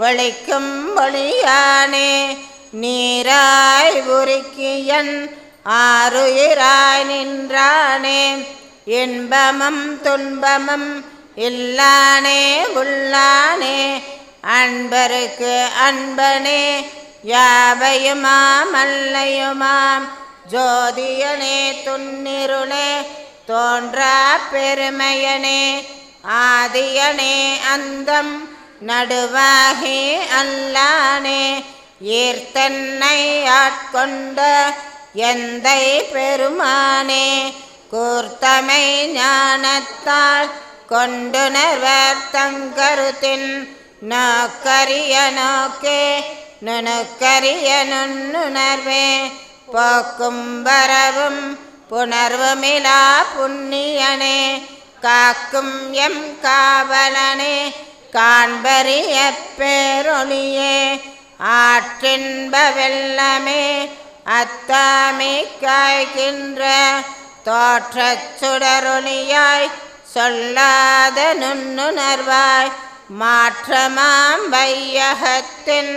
ஒளிக்கும் வழியானே நீராய் உருக்கியன் ஆறுயிராய் நின்றானே. இன்பமும் துன்பமும் இல்லானே உள்ளானே. அன்பருக்கு அன்பனே யாவையுமாம் அல்லையுமாம்? ஜோதியனே துன்னிருளே தோன்றா பெருமையனே. ஆதியனே அந்தம் நடுவாகி அல்லானே ஈர்த்தன்னை ஆட்கொண்ட எந்தை பெருமானே கூர்த்தமை ஞானத்தால் கொண்டுணர்வர் தங்கருத்தின் நோக்கரிய நோக்கே நுணுக்கரிய நுண்ணுணர்வே போக்கும் வரவும் புணர்வுமிலா புண்ணியனே காக்கும் எம் காவலனே காண்பரிய பேரொளியே ஆற்றின்ப வெள்ளமே அத்தாமே காய்கின்ற தோற்றச் சுடரொளியாய் சொல்லாத நுண்ணுணர்வாய் மாற்றமாம் வையகத்தின்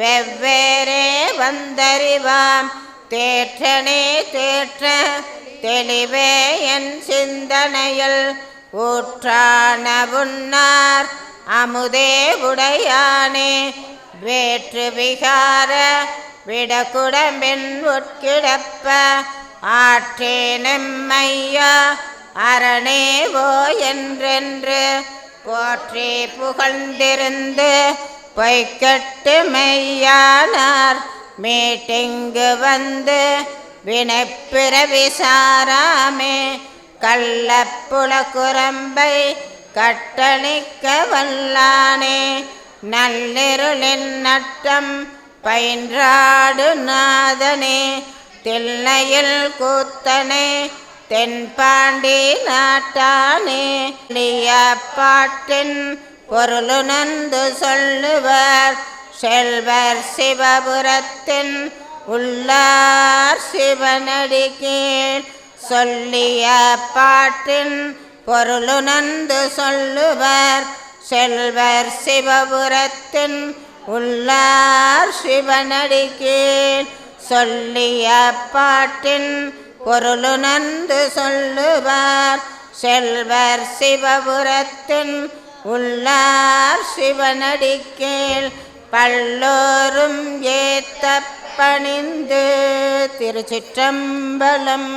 வெவ்வேறே வந்தறிவாம். தேற்றனே தேற்ற தெளிவே என் சிந்தனையில் ஊற்றான உன்னார் அமுதே உடையானே வேற்று விகார விடகுடம்பின் உட்கிடப்ப ஆற்றே ஆற்றேனம்மையா அரணேவோ என்றென்று போற்றி புகழ்ந்திருந்து பொய்கட்டு மெய்யானார். மீட்டிங்கு வந்து வினைப்பிறவி சாராமே கள்ளப்புல குரம்பை கட்டளிக்க வல்லானே நள்ளிருளின் நட்டம் பயின்றாடு நாதனே தில்லையில் கூத்தனே தென்பாண்டி நாட்டானே. எளிய பாட்டின் பொருளுணர்ந்து சொல்லுவர் செல்வர் சிவபுரத்தின் உள்ளார் சிவனடி கீழ் சொல்லிய பாட்டின் பொருளுணர்ந்து சொல்லுவர். செல்வர் சிவபுரத்தின் உள்ளார் சிவனடி சொல்லிய பாட்டின் பொருளுணர்ந்து சொல்லுவார். செல்வர் சிவபுரத்தின் உள்ளார் சிவனடி பல்லோரும் ஏத்த பணிந்து திருச்சிற்றம்பலம்